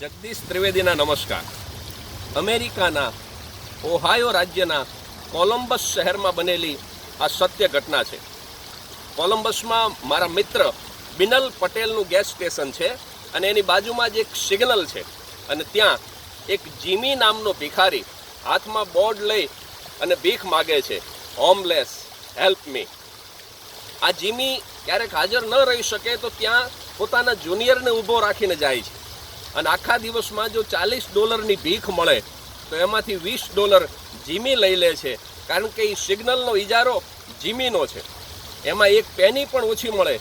જગદીશ ત્રિવેદીના નમસ્કાર. અમેરિકાના ઓહાયો રાજ્યના કોલંબસ શહેરમાં બનેલી આ સત્ય ઘટના છે. કોલંબસમાં મારા મિત્ર બિનલ પટેલનું ગેસ સ્ટેશન છે અને એની બાજુમાં જ એક સિગ્નલ છે અને ત્યાં એક જીમી નામનો ભિખારી હાથમાં બોર્ડ લઈ અને ભીખ માગે છે. હોમલેસ હેલ્પ મી આ જીમી ક્યારેક હાજર ન રહી શકે તો ત્યાં પોતાના જુનિયરને ઊભો રાખીને જાય છે. અને આખા દિવસમાં જો ચાલીસ ડોલરની ભીખ મળે, તો એમાંથી વીસ ડોલર જીમી લઈ લે છે. કારણ કે એ સિગ્નલનો ઇજારો જીમીનો છે. એમાં એક પેની પણ ઓછી મળે.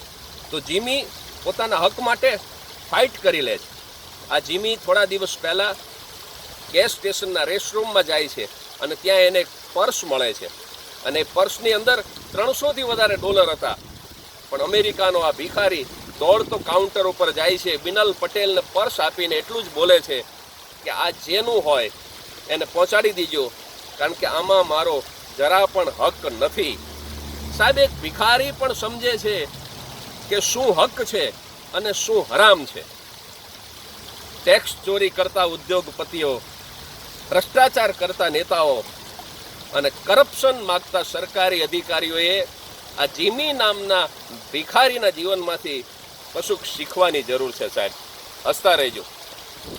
તો જીમી પોતાના હક માટે ફાઇટ કરી લે છે. આ જીમી થોડા દિવસ પહેલાં ગેસ સ્ટેશનના રેસ્ટરૂમમાં જાય છે અને ત્યાં એને પર્સ મળે છે. અને પર્સની અંદર ત્રણસોથી વધારે ડોલર હતા. પણ અમેરિકાનો આ ભિખારી દોડતો કાઉન્ટર ઉપર જાય છે. બિનલ પટેલને પર્સ આપીને એટલું જ બોલે છે કે આ જેનું હોય એને પહોંચાડી દીજો. કારણ કે આમાં મારો જરા પણ હક નથી. સાહેબ, એક ભિખારી પણ સમજે છે કે શું હક છે અને શું હરામ છે. ટેક્સ ચોરી કરતા ઉદ્યોગપતિઓ, ભ્રષ્ટાચાર કરતા નેતાઓ અને કરપ્શન માગતા સરકારી અધિકારીઓએ આ જીમી નામના ભિખારીના જીવનમાંથી કશુંક શીખવાની જરૂર છે સાહેબ. હસતા રહેજો.